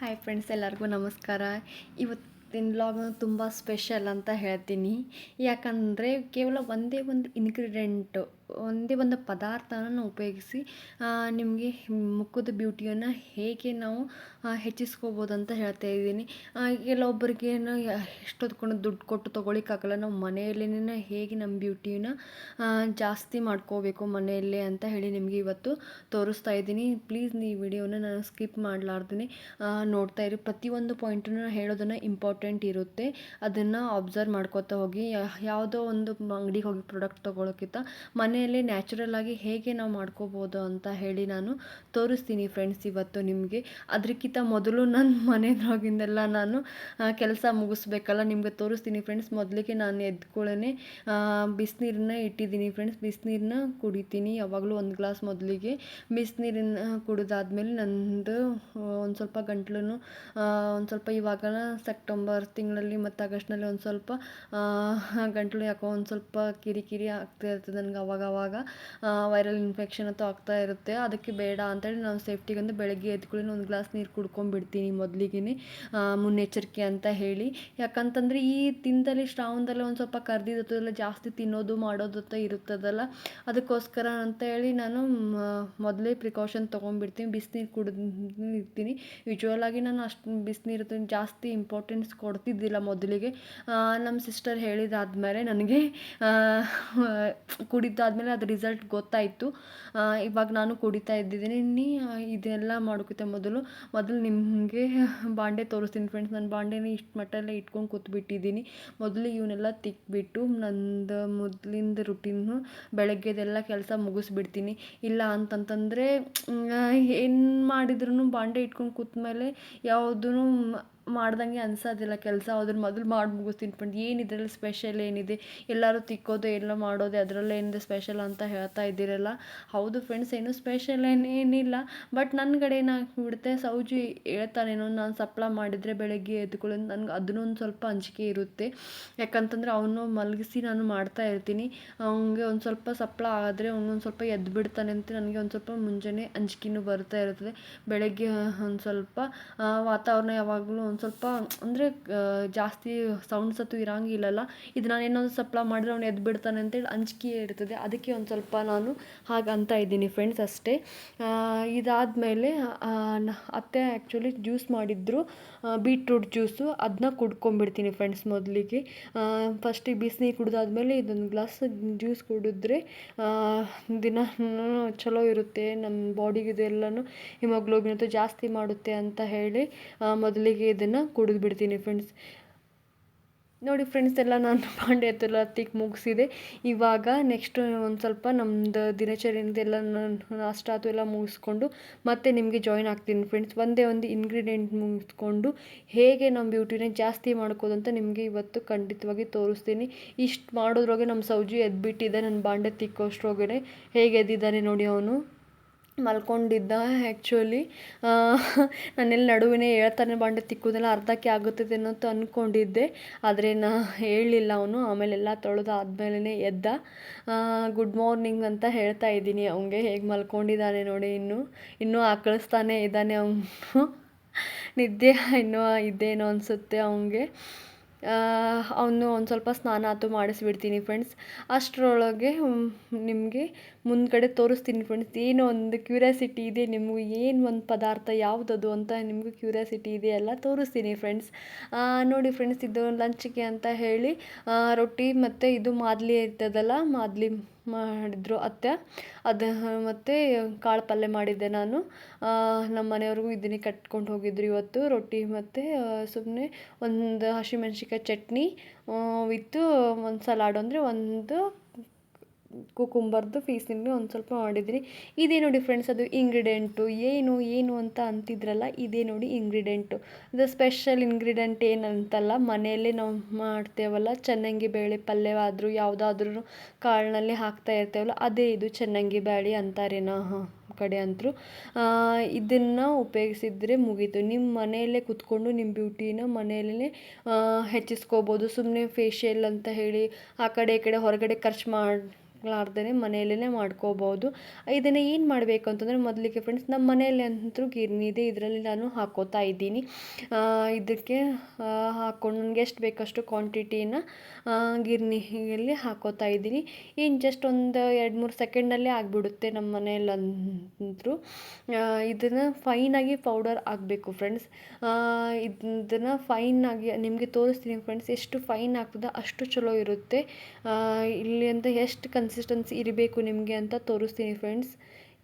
Hi friends ಎಲ್ಲರಿಗೂ ನಮಸ್ಕಾರ. ಇವತ್ತಿನ ಬ್ಲಾಗ್ ತುಂಬ ಸ್ಪೆಷಲ್ ಅಂತ ಹೇಳ್ತೀನಿ. ಯಾಕಂದರೆ ಕೇವಲ ಒಂದೇ ಒಂದು ಇಂಗ್ರೀಡಿಯೆಂಟು ಒಂದೇ ಒಂದು ಪದಾರ್ಥನ ಉಪಯೋಗಿಸಿ ನಿಮಗೆ ಮುಖದ ಬ್ಯೂಟಿಯನ್ನು ಹೇಗೆ ನಾವು ಹೆಚ್ಚಿಸ್ಕೋಬೋದು ಅಂತ ಹೇಳ್ತಾ ಇದ್ದೀನಿ. ಕೆಲವೊಬ್ಬರಿಗೆ ಎಷ್ಟೊತ್ಕೊಂಡು ದುಡ್ಡು ಕೊಟ್ಟು ತೊಗೊಳಿಕ್ಕಾಗಲ್ಲ. ನಾವು ಮನೆಯಲ್ಲೇ ಹೇಗೆ ನಮ್ಮ ಬ್ಯೂಟಿನ ಜಾಸ್ತಿ ಮಾಡ್ಕೋಬೇಕು ಮನೆಯಲ್ಲೇ ಅಂತ ಹೇಳಿ ನಿಮಗೆ ಇವತ್ತು ತೋರಿಸ್ತಾ ಇದ್ದೀನಿ. ಪ್ಲೀಸ್ ಈ ವಿಡಿಯೋನ ನಾನು ಸ್ಕಿಪ್ ಮಾಡಲಾರ್ದೇ ನೋಡ್ತಾ ಇರಿ. ಪ್ರತಿಯೊಂದು ಪಾಯಿಂಟನ್ನು ಹೇಳೋದನ್ನು ಇಂಪಾರ್ಟೆಂಟ್ ಇರುತ್ತೆ. ಅದನ್ನು ಅಬ್ಸರ್ವ್ ಮಾಡ್ಕೋತಾ ಹೋಗಿ. ಯಾವುದೋ ಒಂದು ಅಂಗಡಿಗೆ ಹೋಗಿ ಪ್ರಾಡಕ್ಟ್ ತೊಗೊಳಕ್ಕಿಂತ ಮನೆಯಲ್ಲೇ ನ್ಯಾಚುರಲ್ ಆಗಿ ಹೇಗೆ ನಾವು ಮಾಡ್ಕೋಬೋದು ಅಂತ ಹೇಳಿ ನಾನು ತೋರಿಸ್ತೀನಿ ಫ್ರೆಂಡ್ಸ್ ಇವತ್ತು ನಿಮಗೆ. ಅದಕ್ಕಿಂತ ಮೊದಲು ನನ್ನ ಮನೆಯೊಳಗಿಂದೆಲ್ಲ ನಾನು ಕೆಲಸ ಮುಗಿಸ್ಬೇಕಲ್ಲ, ನಿಮಗೆ ತೋರಿಸ್ತೀನಿ ಫ್ರೆಂಡ್ಸ್ ಮೊದಲಿಗೆ ನಾನು ಎದ್ಕೊಳ್ಳೇ ಬಿಸಿನೀರನ್ನ ಇಟ್ಟಿದ್ದೀನಿ ಫ್ರೆಂಡ್ಸ್ ಬಿಸಿನೀರನ್ನ ಕುಡಿತೀನಿ, ಯಾವಾಗಲೂ ಒಂದು ಗ್ಲಾಸ್ ಮೊದಲಿಗೆ. ಬಿಸಿನೀರನ್ನ ಕುಡಿದಾದ್ಮೇಲೆ ನಂದು ಒಂದು ಸ್ವಲ್ಪ ಗಂಟ್ಲು ಒಂದು ಸ್ವಲ್ಪ ಇವಾಗ ಸೆಪ್ಟೆಂಬರ್ ತಿಂಗಳಲ್ಲಿ ಮತ್ತು ಆಗಸ್ಟ್ನಲ್ಲಿ ಒಂದು ಸ್ವಲ್ಪ ಗಂಟಲು ಯಾಕೋ ಒಂದು ಸ್ವಲ್ಪ ಕಿರಿಕಿರಿ ಆಗ್ತಾ ಇರ್ತದೆ ನನಗೆ ಅವಾಗ ಅವಾಗ ವೈರಲ್ ಇನ್ಫೆಕ್ಷನ್ ಅಂತೂ ಆಗ್ತಾ ಇರುತ್ತೆ. ಅದಕ್ಕೆ ಬೇಡ ಅಂತೇಳಿ ನಾನು ಸೇಫ್ಟಿಗಂದು ಬೆಳಗ್ಗೆ ಎದ್ಕೊಳ್ಳಿ ಒಂದು ಗ್ಲಾಸ್ ನೀರು ಕುಡ್ಕೊಂಡ್ಬಿಡ್ತೀನಿ ಮೊದಲಿಗೆ ಮುನ್ನೆಚ್ಚರಿಕೆ ಅಂತ ಹೇಳಿ. ಯಾಕಂತಂದರೆ ಈ ತಿಂದಲ್ಲಿ, ಶ್ರಾವಣದಲ್ಲಿ ಒಂದು ಸ್ವಲ್ಪ ಕರ್ದಿದ್ದಲ್ಲ ಜಾಸ್ತಿ ತಿನ್ನೋದು ಮಾಡೋದು ಅಂತ ಇರುತ್ತದಲ್ಲ. ಅದಕ್ಕೋಸ್ಕರ ಅಂತ ಹೇಳಿ ನಾನು ಮೊದಲೇ ಪ್ರಿಕಾಷನ್ ತೊಗೊಂಡ್ಬಿಡ್ತೀನಿ. ಬಿಸಿನೀರು ಕುಡಿದು ಇರ್ತೀನಿ ಯೂಶ್ವಲ್ ಆಗಿ ನಾನು ಅಷ್ಟು ಬಿಸಿನೀರು ಜಾಸ್ತಿ ಇಂಪಾರ್ಟೆನ್ಸ್ ಕೊಡ್ತಿದ್ದಿಲ್ಲ ಮೊದಲಿಗೆ. ನಮ್ಮ ಸಿಸ್ಟರ್ ಹೇಳಿದಾದ್ಮೇಲೆ ನನಗೆ ಕುಡಿದಾದ್ಮೇಲೆ ಅದು ರಿಸಲ್ಟ್ ಗೊತ್ತಾಯಿತು. ಇವಾಗ ನಾನು ಕುಡಿತಾ ಇದ್ದಿದ್ದೀನಿ. ಇದೆಲ್ಲ ಮಾಡೋಕ್ಕಿಂತ ಮೊದಲು. ಮೊದಲು ನಿಮಗೆ ಬಾಂಡೆ ತೋರಿಸ್ತೀನಿ ಫ್ರೆಂಡ್ಸ್ ನಾನು ಬಾಂಡೆನ ಇಷ್ಟು ಮಟ್ಟಲ್ಲೇ ಇಟ್ಕೊಂಡು ಕೂತ್ಬಿಟ್ಟಿದ್ದೀನಿ. ಮೊದಲು ಇವನ್ನೆಲ್ಲ ತಿಕ್ಬಿಟ್ಟು ನಂದು ಮೊದಲಿಂದ ರುಟೀನು ಬೆಳಗ್ಗೆದೆಲ್ಲ ಕೆಲಸ ಮುಗಿಸ್ಬಿಡ್ತೀನಿ. ಇಲ್ಲ ಅಂತಂತಂದರೆ ಏನು ಮಾಡಿದ್ರೂ ಬಾಂಡೆ ಇಟ್ಕೊಂಡು ಕೂತ್ಮೇಲೆ ಯಾವುದೂ ಮಾಡ್ದಂಗೆ ಅನ್ಸೋದಿಲ್ಲ ಕೆಲಸ. ಅದ್ರ ಮೊದಲು ಮಾಡಿ ಮುಗಿಸ್ತೀನಿ ಫ್ರೆಂಡ್ ಏನು ಇದರಲ್ಲಿ ಸ್ಪೆಷಲ್ ಏನಿದೆ, ಎಲ್ಲರೂ ತಿಕ್ಕೋದು, ಎಲ್ಲ ಮಾಡೋದೆ ಅದರಲ್ಲೇ ಏನಿದೆ ಸ್ಪೆಷಲ್ ಅಂತ ಹೇಳ್ತಾ ಇದ್ದೀರಲ್ಲ. ಹೌದು ಫ್ರೆಂಡ್ಸ್ ಏನು ಸ್ಪೆಷಲ್ ಏನೇನಿಲ್ಲ ಬಟ್ ನನ್ನ ಕಡೆ ಏನಾಗ್ಬಿಡುತ್ತೆ, ಸೌಜಿ ಹೇಳ್ತಾನೇನೋ ನಾನು ಸಪ್ಲ ಮಾಡಿದರೆ ಬೆಳಗ್ಗೆ ಎದ್ಕೊಳ್ಳಿ. ನನಗೆ ಅದನ್ನೂ ಒಂದು ಸ್ವಲ್ಪ ಅಂಜಿಕೆ ಇರುತ್ತೆ. ಯಾಕಂತಂದರೆ ಅವನು ಮಲಗಿಸಿ ನಾನು ಮಾಡ್ತಾ ಇರ್ತೀನಿ. ಅವನಿಗೆ ಒಂದು ಸ್ವಲ್ಪ ಸಪ್ಲ ಆದರೆ ಅವನೊಂದು ಸ್ವಲ್ಪ ಎದ್ದು ಬಿಡ್ತಾನೆ ಅಂತ ನನಗೆ ಒಂದು ಸ್ವಲ್ಪ ಮುಂಜಾನೆ ಅಂಜಿಕೆನೂ ಬರ್ತಾ ಇರ್ತದೆ. ಬೆಳಗ್ಗೆ ಒಂದು ಸ್ವಲ್ಪ ವಾತಾವರಣ ಯಾವಾಗಲೂ ಸ್ವಲ್ಪ ಅಂದರೆ ಜಾಸ್ತಿ ಸೌಂಡ್ಸ್ ಅಂತೂ ಇರೋಂಗಿಲ್ಲಲ್ಲ, ಇದು ನಾನು ಇನ್ನೊಂದು ಸಪ್ಲ ಮಾಡಿದ್ರೆ ಅವ್ನು ಎದ್ದು ಬಿಡ್ತಾನೆ ಅಂತೇಳಿ ಅಂಜಿಕೆ ಇರ್ತದೆ. ಅದಕ್ಕೆ ಒಂದು ಸ್ವಲ್ಪ ನಾನು ಹಾಗೆ ಅಂತ ಇದ್ದೀನಿ ಫ್ರೆಂಡ್ಸ್ ಅಷ್ಟೇ. ಇದಾದಮೇಲೆ ಅತ್ತೆ ಆ್ಯಕ್ಚುಲಿ ಜ್ಯೂಸ್ ಮಾಡಿದ್ರು. ಬೀಟ್ರೂಟ್ ಜ್ಯೂಸು ಅದನ್ನ ಕುಡ್ಕೊಂಬಿಡ್ತೀನಿ ಫ್ರೆಂಡ್ಸ್ ಮೊದಲಿಗೆ. ಫಸ್ಟಿಗೆ ಬಿಸಿನೀರು ಕುಡಿದಾದ್ಮೇಲೆ ಇದೊಂದು ಗ್ಲಾಸ್ ಜ್ಯೂಸ್ ಕುಡಿದ್ರೆ ದಿನ ಚಲೋ ಇರುತ್ತೆ. ನಮ್ಮ ಬಾಡಿಗೆ ಇದೆಲ್ಲನೂ ಹಿಮೋಗ್ಲೋಬಿನ್ ಅಂತೂ ಜಾಸ್ತಿ ಮಾಡುತ್ತೆ ಅಂತ ಹೇಳಿ ಮೊದಲಿಗೆ ಇದನ್ನು ಕುಡಿದು ಬಿಡ್ತೀನಿ ಫ್ರೆಂಡ್ಸ್ ನೋಡಿ ಫ್ರೆಂಡ್ಸ್ ಎಲ್ಲ ನಾನು ಬಾಂಡೆ ಹತ್ತೆಲ್ಲ ತಿಕ್ ಮುಗಿಸಿದೆ. ಇವಾಗ ನೆಕ್ಸ್ಟ್ ಒಂದು ಸ್ವಲ್ಪ ನಮ್ಮದು ದಿನಚರಿಯಿಂದೆಲ್ಲ ನಾನು ಅದು ಎಲ್ಲ ಮುಗಿಸ್ಕೊಂಡು ಮತ್ತೆ ನಿಮಗೆ ಜಾಯ್ನ್ ಆಗ್ತೀನಿ ಫ್ರೆಂಡ್ಸ್ ಒಂದೇ ಒಂದು ಇಂಗ್ರೀಡಿಯೆಂಟ್ ಮುಗಿಸ್ಕೊಂಡು ಹೇಗೆ ನಮ್ಮ ಬ್ಯೂಟಿನ ಜಾಸ್ತಿ ಮಾಡ್ಕೋದು ಅಂತ ನಿಮಗೆ ಇವತ್ತು ಖಂಡಿತವಾಗಿ ತೋರಿಸ್ತೀನಿ. ಇಷ್ಟು ಮಾಡೋದ್ರೊಳಗೆ ನಮ್ಮ ಸೌಜಿ ಎದ್ಬಿಟ್ಟಿದೆ. ನನ್ನ ಬಾಂಡೆ ತಿಕ್ಕೋಷ್ಟ್ರೊಳಗಡೆ ಹೇಗೆ ಎದ್ದಿದ್ದಾನೆ ನೋಡಿ ಅವನು. ಮಲ್ಕೊಂಡಿದ್ದ ಆ್ಯಕ್ಚುಲಿ ನಾನೆಲ್ಲಿ ನಡುವೆ ಹೇಳ್ತಾನೆ, ಬಂಡೆ ತಿಕ್ಕೋದೆಲ್ಲ ಅರ್ಧಕ್ಕೆ ಆಗುತ್ತದೇನೋ ಅಂತ ಅಂದ್ಕೊಂಡಿದ್ದೆ ಆದರೆ ನಾ ಹೇಳಲಿಲ್ಲ ಅವನು, ಆಮೇಲೆ ಎಲ್ಲ ತೊಳೆದು ಆದಮೇಲೆ ಎದ್ದ. ಗುಡ್ ಮಾರ್ನಿಂಗ್ ಅಂತ ಹೇಳ್ತಾ ಇದ್ದೀನಿ. ಅವನಿಗೆ ಹೇಗೆ ಮಲ್ಕೊಂಡಿದ್ದಾನೆ ನೋಡಿ ಇನ್ನೂ. ಇನ್ನೂ ಆಕಳಿಸ್ತಾನೆ ಇದ್ದಾನೆ ಅವನು. ನಿದ್ದೆ ಇನ್ನೂ ಇದ್ದೇನೋ ಅನಿಸುತ್ತೆ ಅವನಿಗೆ ಅವನು ಒಂದು ಸ್ವಲ್ಪ ಸ್ನಾನ ಆತು ಮಾಡಿಸ್ಬಿಡ್ತೀನಿ ಫ್ರೆಂಡ್ಸ್ ಅಷ್ಟರೊಳಗೆ ನಿಮಗೆ ಮುಂದ್ಗಡೆ ತೋರಿಸ್ತೀನಿ ಫ್ರೆಂಡ್ಸ್ ಏನೋ ಒಂದು ಕ್ಯೂರಿಯಾಸಿಟಿ ಇದೆ ನಿಮಗೂ. ಏನು ಒಂದು ಪದಾರ್ಥ, ಯಾವುದದು ಅಂತ ನಿಮಗೂ ಕ್ಯೂರಿಯಾಸಿಟಿ ಇದೆ ಎಲ್ಲ ತೋರಿಸ್ತೀನಿ ಫ್ರೆಂಡ್ಸ್ ನೋಡಿ ಫ್ರೆಂಡ್ಸ್ ಇದು ಲಂಚ್ಗೆ ಅಂತ ಹೇಳಿ ರೊಟ್ಟಿ ಮತ್ತು ಇದು ಮಾದಲಿ ಇರ್ತದಲ್ಲ ಮಾದಲಿ ಮಾಡಿದ್ರು ಅತ್ತೆ. ಅದು, ಮತ್ತು ಕಾಳು ಪಲ್ಯ ಮಾಡಿದ್ದೆ ನಾನು. ನಮ್ಮ ಮನೆಯವ್ರಿಗೂ ಇದನ್ನೇ ಕಟ್ಕೊಂಡು ಹೋಗಿದ್ರು ಇವತ್ತು. ರೊಟ್ಟಿ ಮತ್ತು ಸುಮ್ಮನೆ ಒಂದು ಹಸಿಮೆಣ್ಸಿಕಾಯಿ ಚಟ್ನಿ ವಿತ್ತು, ಒಂದು ಸಲಾಡು ಅಂದರೆ ಒಂದು ಕುಕುಂಬರ್ದು ಪೀಸಿಂದು ಒಂದು ಸ್ವಲ್ಪ ಮಾಡಿದ್ರಿ. ಇದೇ ನೋಡಿ ಫ್ರೆಂಡ್ಸ್ ಅದು ಇಂಗ್ರೀಡಿಯೆಂಟು ಏನು ಏನು ಅಂತ ಅಂತಿದ್ರಲ್ಲ, ಇದೇ ನೋಡಿ ಇಂಗ್ರೀಡಿಯೆಂಟು ಅದು ಸ್ಪೆಷಲ್ ಇಂಗ್ರೀಡಿಯೆಂಟ್ ಏನಂತಲ್ಲ, ಮನೆಯಲ್ಲೇ ನಾವು ಮಾಡ್ತೇವಲ್ಲ, ಚೆನ್ನಂಗಿ ಬೇಳೆ ಪಲ್ಯವಾದರೂ ಯಾವುದಾದ್ರೂ ಕಾಳಿನಲ್ಲಿ ಹಾಕ್ತಾ ಇರ್ತೇವಲ್ಲ, ಅದೇ ಇದು ಚೆನ್ನಂಗಿ ಬೇಳೆ ಅಂತಾರೆ ನಾ ಕಡೆ ಅಂತೂ ಇದನ್ನು ಉಪಯೋಗಿಸಿದ್ರೆ ಮುಗೀತು. ನಿಮ್ಮ ಮನೆಯಲ್ಲೇ ಕುತ್ಕೊಂಡು ನಿಮ್ಮ ಬ್ಯೂಟಿನ ಮನೆಯಲ್ಲೇ ಹೆಚ್ಚಿಸ್ಕೋಬೋದು. ಸುಮ್ಮನೆ ಫೇಶಿಯಲ್ ಅಂತ ಹೇಳಿ, ಆ ಕಡೆ ಈ ಕಡೆ, ಹೊರಗಡೆ ಖರ್ಚು ಮಾಡಿ ಹಾಕ್ಲಾರ್ದೇ ಮನೆಯಲ್ಲೇ ಮಾಡ್ಕೋಬೋದು. ಇದನ್ನು ಏನು ಮಾಡಬೇಕು ಅಂತಂದರೆ ಮೊದಲಿಗೆ ಫ್ರೆಂಡ್ಸ್ ನಮ್ಮ ಮನೆಯಲ್ಲಿ ಅಂತೂ ಗಿರ್ನಿ ಇದೆ, ಇದರಲ್ಲಿ ನಾನು ಹಾಕೋತಾ ಇದ್ದೀನಿ. ಇದಕ್ಕೆ ಹಾಕ್ಕೊಂಡು ನನಗೆ ಎಷ್ಟು ಬೇಕಷ್ಟು ಕ್ವಾಂಟಿಟಿನ ಗಿರ್ನಿಯಲ್ಲಿ ಹಾಕೋತಾ ಇದ್ದೀನಿ. ಇನ್ನು ಜಸ್ಟ್ ಒಂದು ಎರಡು ಮೂರು ಸೆಕೆಂಡಲ್ಲೇ ಆಗಿಬಿಡುತ್ತೆ ನಮ್ಮ ಮನೆಯಲ್ಲಂತೂ ಇದನ್ನು ಫೈನಾಗಿ ಪೌಡರ್ ಆಗಬೇಕು ಫ್ರೆಂಡ್ಸ್ ಇದನ್ನು ಫೈನಾಗಿ ನಿಮಗೆ ತೋರಿಸ್ತೀನಿ ಫ್ರೆಂಡ್ಸ್ ಎಷ್ಟು ಫೈನ್ ಆಗ್ತದೆ ಅಷ್ಟು ಚಲೋ ಇರುತ್ತೆ. ಇಲ್ಲಿ ಅಂತ ಎಷ್ಟು ಕನ್ಸಿಸ್ಟೆನ್ಸಿ ಇರಬೇಕು ನಿಮಗೆ ಅಂತ ತೋರಿಸ್ತೀನಿ ಫ್ರೆಂಡ್ಸ್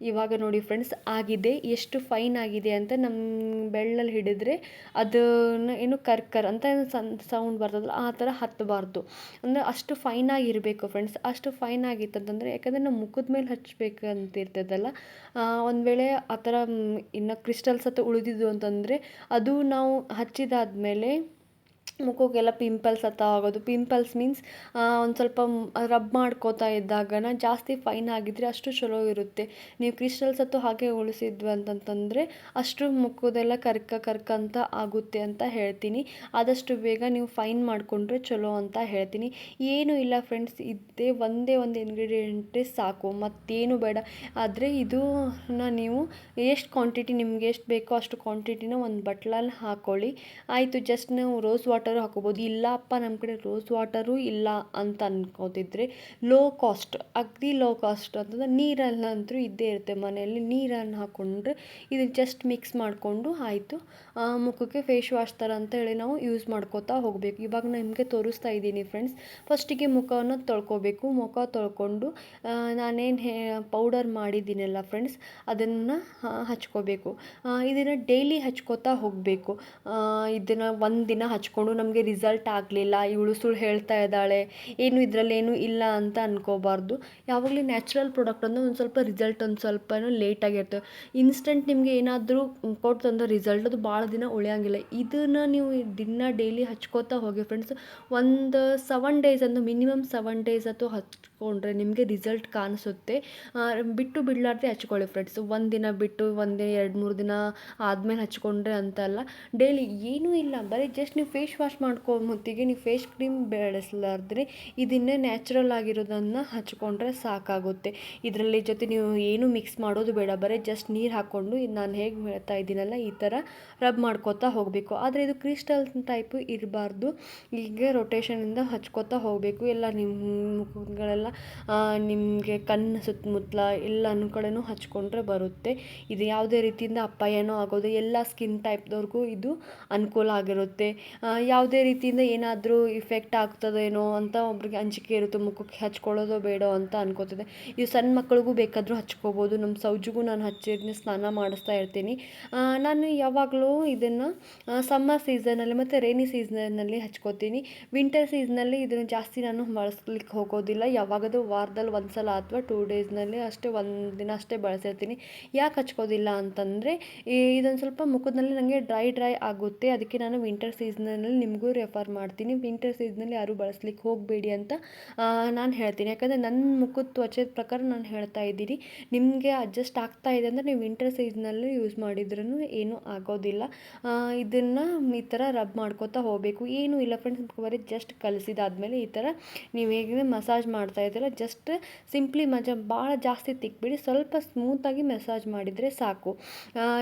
ಇವಾಗ ನೋಡಿ ಫ್ರೆಂಡ್ಸ್ ಆಗಿದೆ, ಎಷ್ಟು ಫೈನ್ ಆಗಿದೆ ಅಂತ ನಮ್ಮ ಬೆಳ್ಳಲ್ಲಿ ಹಿಡಿದ್ರೆ ಅದನ್ನು ಏನು ಕರ್ಕರ್ ಅಂತ ಸನ್ ಸೌಂಡ್ ಬರ್ತದಲ್ಲ, ಆ ಥರ ಹತ್ತಬಾರ್ದು ಅಂದರೆ ಅಷ್ಟು ಫೈನ್ ಆಗಿರಬೇಕು ಫ್ರೆಂಡ್ಸ್ ಅಷ್ಟು ಫೈನ್ ಆಗಿತ್ತಂತಂದರೆ, ಯಾಕಂದರೆ ನಾವು ಮುಖದ ಮೇಲೆ ಹಚ್ಚಬೇಕು ಅಂತ ಇರ್ತದಲ್ಲ ಒಂದು ವೇಳೆ ಆ ಥರ ಇನ್ನು ಕ್ರಿಸ್ಟಲ್ಸ್ ಹತ್ರ ಉಳಿದಿದ್ದು ಅಂತಂದರೆ, ಅದು ನಾವು ಹಚ್ಚಿದಾದ್ಮೇಲೆ ಮುಖಕ್ಕೆಲ್ಲ ಪಿಂಪಲ್ಸ್ ಹತ್ತ ಆಗೋದು. ಪಿಂಪಲ್ಸ್ ಮೀನ್ಸ್ ಒಂದು ಸ್ವಲ್ಪ ರಬ್ ಮಾಡ್ಕೋತಾ ಇದ್ದಾಗನ ಜಾಸ್ತಿ ಫೈನ್ ಆಗಿದ್ದರೆ ಅಷ್ಟು ಚಲೋ ಇರುತ್ತೆ. ನೀವು ಕ್ರಿಸ್ಟಲ್ಸ್ ಹತ್ತು ಹಾಗೆ ಉಳಿಸಿದ್ವಿ ಅಂತಂತಂದರೆ ಅಷ್ಟು ಮುಖದೆಲ್ಲ ಕರ್ಕ ಕರ್ಕ ಅಂತ ಆಗುತ್ತೆ ಅಂತ ಹೇಳ್ತೀನಿ. ಆದಷ್ಟು ಬೇಗ ನೀವು ಫೈನ್ ಮಾಡಿಕೊಂಡ್ರೆ ಚಲೋ ಅಂತ ಹೇಳ್ತೀನಿ. ಏನೂ ಇಲ್ಲ ಫ್ರೆಂಡ್ಸ್ ಇದೇ ಒಂದೇ ಒಂದು ಇಂಗ್ರೀಡಿಯೆಂಟೇ ಸಾಕು. ಮತ್ತೇನು ಬೇಡ. ಆದರೆ ಇದನ್ನ ನೀವು ಎಷ್ಟು ಕ್ವಾಂಟಿಟಿ ನಿಮ್ಗೆ ಎಷ್ಟು ಬೇಕೋ ಅಷ್ಟು ಕ್ವಾಂಟಿಟಿನ ಒಂದು ಬಟ್ಲಲ್ಲಿ ಹಾಕ್ಕೊಳ್ಳಿ ಆಯಿತು ಜಸ್ಟ್ ನೀವು ರೋಸ್ ವಾಟರು ಹಾಕೋಬೋದು. ಇಲ್ಲಪ್ಪ ನಮ್ಮ ಕಡೆ ರೋಸ್ ವಾಟರು ಇಲ್ಲ ಅಂತ ಅನ್ಕೋತಿದ್ರೆ ಲೋ ಕಾಸ್ಟ್, ಅಗದಿ ಲೋ ಕಾಸ್ಟ್ ಅಂತಂದ್ರೆ ನೀರಲ್ಲಂತೂ ಇದ್ದೇ ಇರುತ್ತೆ ಮನೆಯಲ್ಲಿ. ನೀರನ್ನು ಹಾಕ್ಕೊಂಡ್ರೆ ಇದು ಜಸ್ಟ್ ಮಿಕ್ಸ್ ಮಾಡಿಕೊಂಡು ಆಯಿತು. ಮುಖಕ್ಕೆ ಫೇಸ್ ವಾಶ್ ಥರ ಅಂತ ಹೇಳಿ ನಾವು ಯೂಸ್ ಮಾಡ್ಕೋತಾ ಹೋಗಬೇಕು. ಇವಾಗ ನಿಮಗೆ ತೋರಿಸ್ತಾ ಇದ್ದೀನಿ ಫ್ರೆಂಡ್ಸ್ ಫಸ್ಟಿಗೆ ಮುಖವನ್ನು ತೊಳ್ಕೊಬೇಕು. ಮುಖ ತೊಳ್ಕೊಂಡು ನಾನೇನು ಹೇ ಪೌಡರ್ ಮಾಡಿದ್ದೀನಲ್ಲ ಫ್ರೆಂಡ್ಸ್ ಅದನ್ನು ಹಚ್ಕೋಬೇಕು. ಇದನ್ನು ಡೈಲಿ ಹಚ್ಕೋತಾ ಹೋಗಬೇಕು. ಇದನ್ನು ಒಂದು ದಿನ ಹಚ್ಕೊಂಡು ನಮಗೆ ರಿಸಲ್ಟ್ ಆಗಲಿಲ್ಲ, ಇವಳು ಸುಳ್ಳು ಹೇಳ್ತಾ ಇದ್ದಾಳೆ, ಏನು ಇದರಲ್ಲೇನು ಇಲ್ಲ ಅಂತ ಅನ್ಕೋಬಾರ್ದು. ಯಾವಾಗಲೂ ನ್ಯಾಚುರಲ್ ಪ್ರಾಡಕ್ಟ್ ಅಂದರೆ ಒಂದು ಸ್ವಲ್ಪ ರಿಸಲ್ಟ್ ಒಂದು ಸ್ವಲ್ಪನೂ ಲೇಟಾಗಿರ್ತವೆ ಇನ್ಸ್ಟೆಂಟ್ ನಿಮಗೆ ಏನಾದರೂ ಕೊಡ್ತಂದ್ರೆ ರಿಸಲ್ಟ್ ಅದು ಭಾಳ ದಿನ ಉಳಿಯೋಂಗಿಲ್ಲ. ಇದನ್ನು ನೀವು ದಿನ ಡೈಲಿ ಹಚ್ಕೋತಾ ಹೋಗಿ ಫ್ರೆಂಡ್ಸ್ ಒಂದು ಸೆವೆನ್ ಡೇಸ್ ಅಂದ್ರೆ ಮಿನಿಮಮ್ ಸೆವೆನ್ ಡೇಸ್ ಅಂತೂ ಹಚ್ಕೊಂಡ್ರೆ ನಿಮಗೆ ರಿಸಲ್ಟ್ ಕಾಣಿಸುತ್ತೆ. ಬಿಟ್ಟು ಬಿಡಲಾರ್ದೆ ಹಚ್ಕೊಳ್ಳಿ ಫ್ರೆಂಡ್ಸ್ ಒಂದು ದಿನ ಬಿಟ್ಟು, ಒಂದೇ ಎರಡು, ಮೂರು ದಿನ ಆದಮೇಲೆ ಹಚ್ಕೊಂಡ್ರೆ ಅಂತಲ್ಲ ಡೈಲಿ ಏನೂ ಇಲ್ಲ. ಬರೀ ಜಸ್ಟ್ ನೀವು ಫೇಸ್ ವಾಶ್ ಮಾಡ್ಕೊ ಹೊತ್ತಿಗೆ ನೀವು ಫೇಸ್ ಕ್ರೀಮ್ ಬೆಳೆಸಲಾರ್ದ್ರೆ ಇದನ್ನೇ ನ್ಯಾಚುರಲ್ ಆಗಿರೋದನ್ನು ಹಚ್ಕೊಂಡ್ರೆ ಸಾಕಾಗುತ್ತೆ. ಇದರಲ್ಲಿ ಜೊತೆ ನೀವು ಏನು ಮಿಕ್ಸ್ ಮಾಡೋದು ಬೇಡ. ಬರೀ ಜಸ್ಟ್ ನೀರು ಹಾಕ್ಕೊಂಡು ನಾನು ಹೇಗೆ ಹೇಳ್ತಾ ಇದ್ದೀನಲ್ಲ, ಈ ಥರ ರಬ್ ಮಾಡ್ಕೋತಾ ಹೋಗಬೇಕು. ಆದರೆ ಇದು ಕ್ರಿಸ್ಟಲ್ ಟೈಪು ಇರಬಾರ್ದು. ಹೀಗೆ ರೊಟೇಷನಿಂದ ಹಚ್ಕೋತಾ ಹೋಗಬೇಕು. ಎಲ್ಲ ನಿಮ್ಮ ಮುಖಗಳೆಲ್ಲ ನಿಮಗೆ ಕಣ್ಣು ಸುತ್ತಮುತ್ತಲ ಎಲ್ಲನೂ ಕಡೆನೂ ಹಚ್ಕೊಂಡ್ರೆ ಬರುತ್ತೆ. ಇದು ಯಾವುದೇ ರೀತಿಯಿಂದ ಅಪಾಯನೂ ಆಗೋದು ಎಲ್ಲ ಸ್ಕಿನ್ ಟೈಪ್ದವ್ರಿಗೂ ಇದು ಅನುಕೂಲ ಆಗಿರುತ್ತೆ. ಯಾವುದೇ ರೀತಿಯಿಂದ ಏನಾದರೂ ಇಫೆಕ್ಟ್ ಆಗ್ತದೇನೋ ಅಂತ ಒಬ್ರಿಗೆ ಅಂಜಿಕೆ ಇರುತ್ತೆ, ಮುಖಕ್ಕೆ ಹಚ್ಕೊಳ್ಳೋದೋ ಬೇಡೋ ಅಂತ ಅನ್ಕೋತಿದೆ. ಇದು ಸಣ್ಣ ಮಕ್ಕಳಿಗೂ ಬೇಕಾದರೂ ಹಚ್ಕೋಬೋದು. ನಮ್ಮ ಸೌಜಿಗೂ ನಾನು ಹಚ್ಚಿದ್ನಿ ಸ್ನಾನ ಮಾಡಿಸ್ತಾ ಇರ್ತೀನಿ. ನಾನು ಯಾವಾಗಲೂ ಇದನ್ನು ಸಮ್ಮರ್ ಸೀಸನಲ್ಲಿ ಮತ್ತು ರೈನಿ ಸೀಸನಲ್ಲಿ ಹಚ್ಕೋತೀನಿ. ವಿಂಟರ್ ಸೀಸನಲ್ಲಿ ಇದನ್ನು ಜಾಸ್ತಿ ನಾನು ಬಳಸ್ಲಿಕ್ಕೆ ಹೋಗೋದಿಲ್ಲ. ಯಾವಾಗಾದರೂ ವಾರದಲ್ಲಿ ಒಂದು ಸಲ ಅಥವಾ ಟೂ ಡೇಸ್ನಲ್ಲಿ ಅಷ್ಟೇ ಒಂದು ದಿನ ಅಷ್ಟೇ ಬಳಸಿರ್ತೀನಿ. ಯಾಕೆ ಹಚ್ಕೋದಿಲ್ಲ ಅಂತಂದರೆ ಇದೊಂದು ಸ್ವಲ್ಪ ಮುಖದಲ್ಲಿ ನನಗೆ ಡ್ರೈ ಡ್ರೈ ಆಗುತ್ತೆ. ಅದಕ್ಕೆ ನಾನು ವಿಂಟರ್ ಸೀಸನಲ್ಲಿ ನಿಮಗೂ ರೆಫರ್ ಮಾಡ್ತೀನಿ. ವಿಂಟರ್ ಸೀಸನಲ್ಲಿ ಯಾರೂ ಬಳಸ್ಲಿಕ್ಕೆ ಹೋಗಬೇಡಿ ಅಂತ ನಾನು ಹೇಳ್ತೀನಿ. ಯಾಕಂದರೆ ನನ್ನ ಮುಖದ ತ್ವಚೆದ ಪ್ರಕಾರ ನಾನು ಹೇಳ್ತಾ ಇದ್ದೀನಿ. ನಿಮಗೆ ಅಡ್ಜಸ್ಟ್ ಆಗ್ತಾ ಇದೆ ಅಂದರೆ ನೀವು ವಿಂಟರ್ ಸೀಸನಲ್ಲಿ ಯೂಸ್ ಮಾಡಿದ್ರೂ ಏನೂ ಆಗೋದಿಲ್ಲ. ಇದನ್ನು ಈ ಥರ ರಬ್ ಮಾಡ್ಕೋತಾ ಹೋಗಬೇಕು. ಏನೂ ಇಲ್ಲ ಫ್ರೆಂಡ್ಸ್ ಬರೀ ಜಸ್ಟ್ ಕಲಸಿದಾದ್ಮೇಲೆ ಈ ಥರ ನೀವು ಹೇಗೆ ಮಸಾಜ್ ಮಾಡ್ತಾ ಇದ್ದೀರ ಜಸ್ಟ್ ಸಿಂಪ್ಲಿ ಮಜ ಭಾಳ ಜಾಸ್ತಿ ತಿಕ್ಬಿಡಿ, ಸ್ವಲ್ಪ ಸ್ಮೂತಾಗಿ ಮಸಾಜ್ ಮಾಡಿದರೆ ಸಾಕು.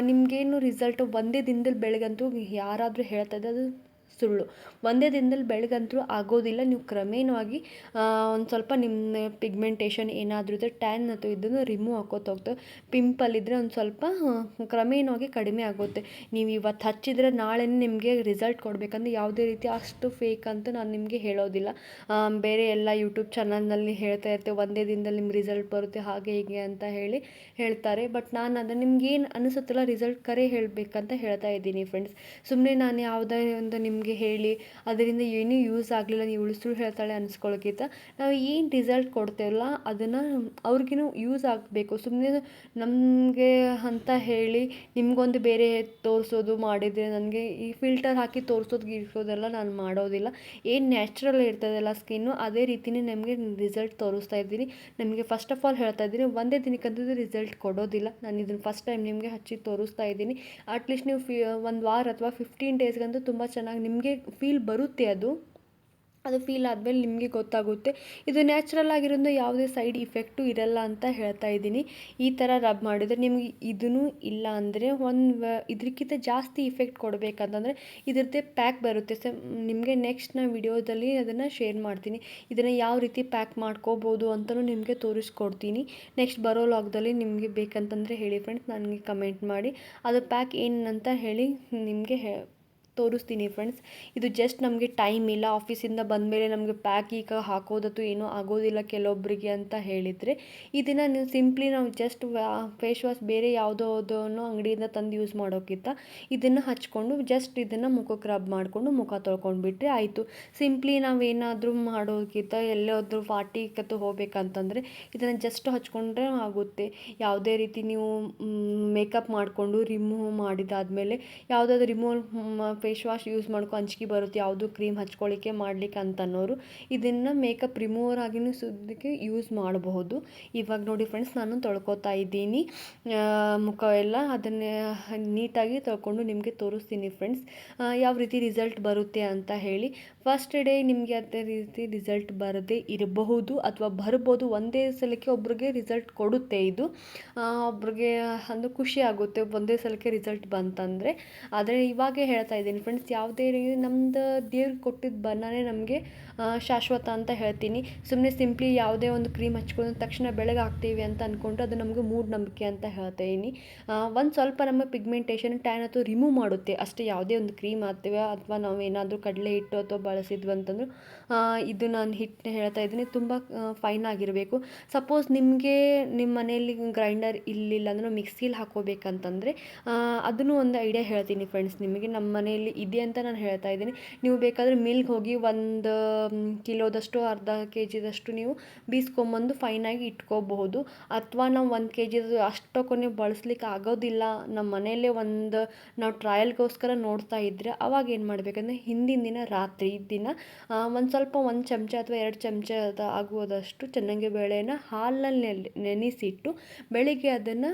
ನಿಮಗೇನು ರಿಸಲ್ಟು ಒಂದೇ ದಿನದಲ್ಲಿ ಬೆಳಗಂತೂ ಯಾರಾದರೂ ಹೇಳ್ತಾ ಅದು ಸುಳ್ಳು. ಒಂದೇ ದಿನದಲ್ಲಿ ಬೆಳಗಂತೂ ಆಗೋದಿಲ್ಲ. ನೀವು ಕ್ರಮೇಣವಾಗಿ ಒಂದು ಸ್ವಲ್ಪ ನಿಮ್ಮ ಪಿಗ್ಮೆಂಟೇಷನ್ ಏನಾದರೂ ಇದ್ದರೆ ಟ್ಯಾನ್ ಅಥವಾ ಇದನ್ನು ರಿಮೂವ್ ಹಾಕೋತ ಹೋಗ್ತವೆ ಪಿಂಪಲ್ ಇದ್ದರೆ ಒಂದು ಸ್ವಲ್ಪ ಕ್ರಮೇಣವಾಗಿ ಕಡಿಮೆ ಆಗುತ್ತೆ. ನೀವು ಇವತ್ತು ಹಚ್ಚಿದರೆ ನಾಳೆನೇ ನಿಮಗೆ ರಿಸಲ್ಟ್ ಕೊಡಬೇಕಂದ್ರೆ ಯಾವುದೇ ರೀತಿ ಅಷ್ಟು ಫೇಕ್ ಅಂತ ನಾನು ನಿಮಗೆ ಹೇಳೋದಿಲ್ಲ. ಬೇರೆ ಎಲ್ಲ ಯೂಟ್ಯೂಬ್ ಚಾನಲ್ನಲ್ಲಿ ಹೇಳ್ತಾ ಇರ್ತೇವೆ ಒಂದೇ ದಿನದಲ್ಲಿ ನಿಮ್ಗೆ ರಿಸಲ್ಟ್ ಬರುತ್ತೆ, ಹಾಗೆ ಹೀಗೆ ಅಂತ ಹೇಳಿ ಹೇಳ್ತಾರೆ. ಬಟ್ ನಾನು ಅದನ್ನು ನಿಮ್ಗೆ ಏನು ಅನಿಸುತ್ತಲ್ಲ ರಿಸಲ್ಟ್ ಕರೆ ಹೇಳಬೇಕಂತ ಹೇಳ್ತಾ ಇದ್ದೀನಿ ಫ್ರೆಂಡ್ಸ್ ಸುಮ್ಮನೆ ನಾನು ಯಾವುದೇ ಒಂದು ನಿಮಗೆ ಹೇಳಿ, ಅದರಿಂದ ಏನೂ ಯೂಸ್ ಆಗಲಿಲ್ಲ, ನೀವು ಸುಳ್ಳು ಹೇಳ್ತಾಳೆ ಅನ್ಸ್ಕೊಳ್ಳೋಕ್ಕಿಂತ ನಾವು ಏನು ರಿಸಲ್ಟ್ ಕೊಡ್ತೇವಲ್ಲ, ಅದನ್ನು ಅವ್ರಿಗೂ ಯೂಸ್ ಆಗಬೇಕು. ಸುಮ್ಮನೆ ನಮಗೆ ಅಂತ ಹೇಳಿ ನಿಮಗೊಂದು ಬೇರೆ ತೋರಿಸೋದು ಮಾಡಿದರೆ ನನಗೆ ಈ ಫಿಲ್ಟರ್ ಹಾಕಿ ತೋರಿಸೋದು ಗಿರಿಸೋದೆಲ್ಲ ನಾನು ಮಾಡೋದಿಲ್ಲ. ಏನು ನ್ಯಾಚುರಲ್ ಇರ್ತದಲ್ಲ ಸ್ಕಿನ್ನು ಅದೇ ರೀತಿಯೇ ನಮಗೆ ರಿಸಲ್ಟ್ ತೋರಿಸ್ತಾ ಇದ್ದೀನಿ. ನಮಗೆ ಫಸ್ಟ್ ಆಫ್ ಆಲ್ ಹೇಳ್ತಾ ಇದ್ದೀನಿ, ಒಂದೇ ದಿನಕ್ಕಂತೂ ರಿಸಲ್ಟ್ ಕೊಡೋದಿಲ್ಲ. ನಾನು ಇದನ್ನು ಫಸ್ಟ್ ಟೈಮ್ ನಿಮಗೆ ಹಚ್ಚಿ ತೋರಿಸ್ತಾ ಇದ್ದೀನಿ. ಅಟ್ಲೀಸ್ಟ್ ನೀವು ಫಿ ಒಂದು ವಾರ ಅಥವಾ ಫಿಫ್ಟೀನ್ ಡೇಸ್ಗಂತೂ ತುಂಬ ಚೆನ್ನಾಗಿ ನಿಮಗೆ ಫೀಲ್ ಬರುತ್ತೆ ಅದು. ಅದು ಫೀಲ್ ಆದಮೇಲೆ ನಿಮಗೆ ಗೊತ್ತಾಗುತ್ತೆ. ಇದು ನ್ಯಾಚುರಲ್ ಆಗಿರೋದು ಯಾವುದೇ ಸೈಡ್ ಇಫೆಕ್ಟು ಇರಲ್ಲ ಅಂತ ಹೇಳ್ತಾ ಇದ್ದೀನಿ. ಈ ಥರ ರಬ್ ಮಾಡಿದರೆ ನಿಮಗೆ ಇದೂ ಇಲ್ಲ ಅಂದರೆ ಒಂದು ಇದಕ್ಕಿಂತ ಜಾಸ್ತಿ ಇಫೆಕ್ಟ್ ಕೊಡಬೇಕಂತಂದರೆ ಇದ್ರದ್ದೇ ಪ್ಯಾಕ್ ಬರುತ್ತೆ. ಸೊ ನಿಮಗೆ ನೆಕ್ಸ್ಟ್ ನಾನು ವಿಡಿಯೋದಲ್ಲಿ ಅದನ್ನು ಶೇರ್ ಮಾಡ್ತೀನಿ. ಇದನ್ನು ಯಾವ ರೀತಿ ಪ್ಯಾಕ್ ಮಾಡ್ಕೋಬೋದು ಅಂತಲೂ ನಿಮಗೆ ತೋರಿಸ್ಕೊಡ್ತೀನಿ. ನೆಕ್ಸ್ಟ್ ಬರೋ ಲಾಗ್ದಲ್ಲಿ ನಿಮಗೆ ಬೇಕಂತಂದರೆ ಹೇಳಿ ಫ್ರೆಂಡ್ಸ್ ನನಗೆ ಕಮೆಂಟ್ ಮಾಡಿ. ಅದು ಪ್ಯಾಕ್ ಏನಂತ ಹೇಳಿ ನಿಮಗೆ ಹೇ ತೋರಿಸ್ತೀನಿ ಫ್ರೆಂಡ್ಸ್ ಇದು ಜಸ್ಟ್ ನಮಗೆ ಟೈಮ್ ಇಲ್ಲ. ಆಫೀಸಿಂದ ಬಂದಮೇಲೆ ನಮಗೆ ಪ್ಯಾಕ್ ಈಗ ಹಾಕೋದತ್ತು ಏನೂ ಆಗೋದಿಲ್ಲ ಕೆಲವೊಬ್ಬರಿಗೆ ಅಂತ ಹೇಳಿದರೆ. ಇದನ್ನು ನೀವು ಸಿಂಪ್ಲಿ ನಾವು ಜಸ್ಟ್ ಫೇಸ್ ವಾಶ್ ಬೇರೆ ಯಾವುದೋದನ್ನು ಅಂಗಡಿಯಿಂದ ತಂದು ಯೂಸ್ ಮಾಡೋಕ್ಕಿಂತ ಇದನ್ನು ಹಚ್ಕೊಂಡು ಜಸ್ಟ್ ಇದನ್ನು ಮುಖಕ್ಕೆ ರಬ್ ಮಾಡಿಕೊಂಡು ಮುಖ ತೊಳ್ಕೊಂಡ್ಬಿಟ್ರೆ ಆಯಿತು. ಸಿಂಪ್ಲಿ ನಾವೇನಾದರೂ ಮಾಡೋದಕ್ಕಿಂತ ಎಲ್ಲಾದರೂ ಪಾರ್ಟಿ ಕತ್ತು ಹೋಗ್ಬೇಕಂತಂದರೆ ಇದನ್ನು ಜಸ್ಟ್ ಹಚ್ಕೊಂಡ್ರೆ ಆಗುತ್ತೆ. ಯಾವುದೇ ರೀತಿ ನೀವು ಮೇಕಪ್ ಮಾಡಿಕೊಂಡು ರಿಮೂವ್ ಮಾಡಿದಾದಮೇಲೆ ಯಾವುದಾದ್ರು ರಿಮೂವ್ ಫೇಸ್ ವಾಶ್ ಯೂಸ್ ಮಾಡ್ಕೊ ಅಂಜಿಕೆ ಬರುತ್ತೆ, ಯಾವುದು ಕ್ರೀಮ್ ಹಚ್ಕೊಳ್ಳಿಕ್ಕೆ ಮಾಡಲಿಕ್ಕೆ ಅಂತ ಅನ್ನೋರು ಇದನ್ನು ಮೇಕಪ್ ರಿಮೂವರ್ ಆಗಿನೂ ಸುದ್ದಕ್ಕೆ ಯೂಸ್ ಮಾಡಬಹುದು. ಇವಾಗ ನೋಡಿ ಫ್ರೆಂಡ್ಸ್ ನಾನು ತೊಳ್ಕೊತಾ ಇದ್ದೀನಿ. ಮುಖ ಎಲ್ಲ ಅದನ್ನು ನೀಟಾಗಿ ತೊಳ್ಕೊಂಡು ನಿಮಗೆ ತೋರಿಸ್ತೀನಿ ಫ್ರೆಂಡ್ಸ್ ಯಾವ ರೀತಿ ರಿಸಲ್ಟ್ ಬರುತ್ತೆ ಅಂತ ಹೇಳಿ. ಫಸ್ಟ್ ಡೇ ನಿಮಗೆ ಅದೇ ರೀತಿ ರಿಸಲ್ಟ್ ಬರದೇ ಇರಬಹುದು ಅಥವಾ ಬರ್ಬೋದು. ಒಂದೇ ಸಲಕ್ಕೆ ಒಬ್ರಿಗೆ ರಿಸಲ್ಟ್ ಕೊಡುತ್ತೆ ಇದು. ಒಬ್ರಿಗೆ ಅಂದು ಖುಷಿ ಆಗುತ್ತೆ ಒಂದೇ ಸಲಕ್ಕೆ ರಿಸಲ್ಟ್ ಬಂತಂದರೆ. ಆದರೆ ಇವಾಗೇ ಹೇಳ್ತಾ ಇದ್ದೀನಿ ಫ್ರೆಂಡ್ಸ್ ಯಾವುದೇ ರೀತಿ ನಮ್ದು ದೇವ್ರಿಗೆ ಕೊಟ್ಟಿದ್ದ ಬಣ್ಣನೇ ನಮಗೆ ಶಾಶ್ವತ ಅಂತ ಹೇಳ್ತೀನಿ. ಸುಮ್ಮನೆ ಸಿಂಪ್ಲಿ ಯಾವುದೇ ಒಂದು ಕ್ರೀಮ್ ಹಚ್ಕೊಂಡು ತಕ್ಷಣ ಬೆಳಗ್ಗೆ ಹಾಕ್ತೀವಿ ಅಂತ ಅಂದ್ಕೊಂಡ್ರೆ ಅದು ನಮಗೆ ಮೂಢನಂಬಿಕೆ ಅಂತ ಹೇಳ್ತೀನಿ ಒಂದು ಸ್ವಲ್ಪ ನಮ್ಮ ಪಿಗ್ಮೆಂಟೇಷನ್ ಟ್ಯಾನ್ ಅಥವಾ ರಿಮೂವ್ ಮಾಡುತ್ತೆ. ಅಷ್ಟೇ ಯಾವುದೇ ಒಂದು ಕ್ರೀಮ್ ಹಾಕ್ತೀವಿ, ಅಥವಾ ನಾವು ಏನಾದರೂ ಕಡಲೆ ಹಿಟ್ಟು ಅಥವಾ ಬಳಸಿದ್ವಿ ಅಂತಂದ್ರೆ ಇದು ನಾನು ಹಿಟ್ಟನ್ನ ಹೇಳ್ತಾ ಇದ್ದೀನಿ. ತುಂಬ ಫೈನ್ ಆಗಿರಬೇಕು. ಸಪೋಸ್ ನಿಮಗೆ ನಿಮ್ಮ ಮನೆಯಲ್ಲಿ ಗ್ರೈಂಡರ್ ಇಲ್ಲಿಲ್ಲ ಅಂದ್ರೆ ಮಿಕ್ಸಿಲಿ ಹಾಕೋಬೇಕಂತಂದರೆ ಅದನ್ನು ಒಂದು ಐಡಿಯಾ ಹೇಳ್ತೀನಿ ಫ್ರೆಂಡ್ಸ್ ನಿಮಗೆ. ನಮ್ಮ ಮನೆಯಲ್ಲಿ ಇದೆ ಅಂತ ನಾನು ಹೇಳ್ತಾ ಇದ್ದೀನಿ. ನೀವು ಬೇಕಾದರೆ ಮಿಲ್ಗೆ ಹೋಗಿ ಒಂದು ಕಿಲೋದಷ್ಟು, ಅರ್ಧ ಕೆ ಜಿದಷ್ಟು ನೀವು ಬೀಸ್ಕೊಂಬಂದು ಫೈನಾಗಿ ಇಟ್ಕೋಬಹುದು. ಅಥವಾ ನಾವು ಒಂದು ಕೆ ಜಿದು ಅಷ್ಟಕ್ಕೂ ನೀವು ಬಳಸ್ಲಿಕ್ಕೆ ಆಗೋದಿಲ್ಲ. ನಮ್ಮ ಮನೆಯಲ್ಲೇ ಒಂದು, ನಾವು ಟ್ರಯಲ್ಗೋಸ್ಕರ ನೋಡ್ತಾ ಇದ್ದರೆ ಅವಾಗ ಏನು ಮಾಡಬೇಕಂದ್ರೆ ಹಿಂದಿನ ದಿನ ರಾತ್ರಿ ದಿನ ಒಂದು ಸ್ವಲ್ಪ ಒಂದು ಚಮಚ ಅಥವಾ ಎರಡು ಚಮಚ ಆಗುವುದಷ್ಟು ಚೆನ್ನಾಗಿ ಬೇಳೆನ ಹಾಲಿನಲ್ಲಿ ನೆನೆಸಿಟ್ಟು ಬೆಳಿಗ್ಗೆ ಅದನ್ನು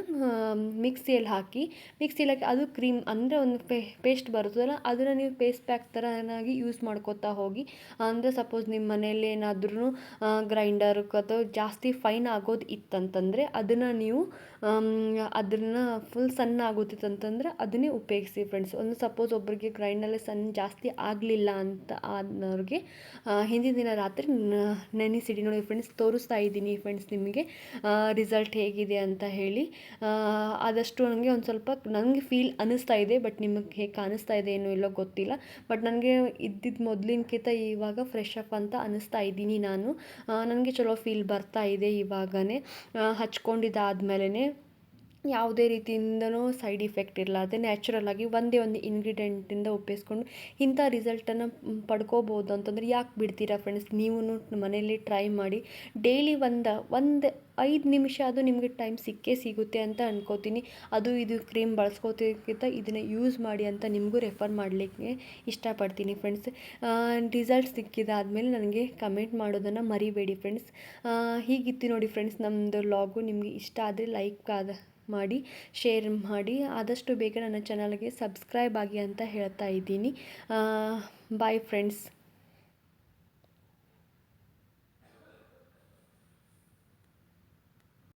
ಮಿಕ್ಸಿಯಲ್ಲಿ ಹಾಕಿ ಮಿಕ್ಸಿಯಲ್ಲಿ ಹಾಕಿ ಅದು ಕ್ರೀಮ್ ಅಂದರೆ ಒಂದು ಪೇಸ್ಟ್ ಬರುತ್ತಲ್ಲ, ಅದನ್ನು ನೀವು ಪೇಸ್ಟ್ ಪ್ಯಾಕ್ ಥರನಾಗಿ ಯೂಸ್ ಮಾಡ್ಕೋತಾ ಹೋಗಿ, ಅಂದರೆ ಸಪೋಸ್ ನಿಮ್ಮ ಮನೆಯಲ್ಲಿ ಏನಾದ್ರೂ ಗ್ರೈಂಡರ್ ಅಥವಾ ಜಾಸ್ತಿ ಫೈನ್ ಆಗೋದು ಇತ್ತಂತಂದರೆ ಅದನ್ನು ನೀವು ಅದನ್ನು ಫುಲ್ ಸಣ್ಣ ಆಗುತ್ತಿತ್ತಂತಂದ್ರೆ ಅದನ್ನೇ ಉಪಯೋಗಿಸಿ ಫ್ರೆಂಡ್ಸ್ ಒಂದು ಸಪೋಸ್ ಒಬ್ಬರಿಗೆ ಗ್ರೈಂಡಲ್ಲಿ ಸಣ್ಣ ಜಾಸ್ತಿ ಆಗಲಿಲ್ಲ ಅಂತ ಆದವ್ರಿಗೆ ಹಿಂದಿನ ದಿನ ರಾತ್ರಿ ನೆನೆಸಿಡಿ ನೋಡಿ ಫ್ರೆಂಡ್ಸ್ ತೋರಿಸ್ತಾ ಇದ್ದೀನಿ ಫ್ರೆಂಡ್ಸ್ ನಿಮಗೆ ರಿಸಲ್ಟ್ ಹೇಗಿದೆ ಅಂತ ಹೇಳಿ. ಆದಷ್ಟು ನನಗೆ ಒಂದು ಸ್ವಲ್ಪ ನನಗೆ ಫೀಲ್ ಅನ್ನಿಸ್ತಾ ಇದೆ ಬಟ್ ನಿಮಗೆ ಹೇಗೆ ಕಾಣಿಸ್ತಾ ಇದೆ ಏನೋ ಇಲ್ಲೋ ಗೊತ್ತಿಲ್ಲ. ಬಟ್ ನನಗೆ ಇದ್ದಿದ್ದು ಮೊದಲಿನಕ್ಕಿಂತ ಇವಾಗ ಫ್ರೆಶ್ ಅಪ್ ಅಂತ ಅನ್ನಿಸ್ತಾ ಇದ್ದೀನಿ ನಾನು. ನನಗೆ ಚಲೋ ಫೀಲ್ ಬರ್ತಾ ಇದೆ ಇವಾಗಲೇ ಹಚ್ಕೊಂಡಿದ್ದಾದ್ಮೇಲೆ ಯಾವುದೇ ರೀತಿಯಿಂದನೂ ಸೈಡ್ ಇಫೆಕ್ಟ್ ನ್ಯಾಚುರಲ್ ಆಗಿ ಒಂದೇ ಒಂದು ಇಂಗ್ರೀಡಿಯೆಂಟಿಂದ ಉಪಯೋಗಿಸ್ಕೊಂಡು ಇಂಥ ರಿಸಲ್ಟನ್ನು ಪಡ್ಕೋಬೋದು ಅಂತಂದರೆ ಯಾಕೆ ಬಿಡ್ತೀರಾ ಫ್ರೆಂಡ್ಸ್ ನೀವು ಮನೆಯಲ್ಲಿ ಟ್ರೈ ಮಾಡಿ ಡೈಲಿ ಒಂದು ಒಂದು ಐದು ನಿಮಿಷ ಅದು ನಿಮಗೆ ಟೈಮ್ ಸಿಕ್ಕೇ ಸಿಗುತ್ತೆ ಅಂತ ಅನ್ಕೋತೀನಿ. ಅದು ಇದು ಕ್ರೀಮ್ ಬಳಸ್ಕೋತಿಕ್ಕಿಂತ ಇದನ್ನು ಯೂಸ್ ಮಾಡಿ ಅಂತ ನಿಮಗೂ ರೆಫರ್ ಮಾಡಲಿಕ್ಕೆ ಇಷ್ಟಪಡ್ತೀನಿ ಫ್ರೆಂಡ್ಸ್ ರಿಸಲ್ಟ್ ಸಿಕ್ಕಿದಾದಮೇಲೆ ನನಗೆ ಕಮೆಂಟ್ ಮಾಡೋದನ್ನು ಮರಿಬೇಡಿ ಫ್ರೆಂಡ್ಸ್ ಹೀಗಿತ್ತು ನೋಡಿ ಫ್ರೆಂಡ್ಸ್ ನಮ್ಮದು ಲಾಗು ನಿಮಗೆ ಇಷ್ಟ ಆದರೆ ಲೈಕ್ ಆದ ಮಾಡಿ ಶೇರ್ ಮಾಡಿ. ಆದಷ್ಟು ಬೇಗ ನನ್ನ ಚಾನಲ್ಗೆ ಸಬ್ಸ್ಕ್ರೈಬ್ ಆಗಿ ಅಂತ ಹೇಳ್ತಾ ಇದ್ದೀನಿ. Bye friends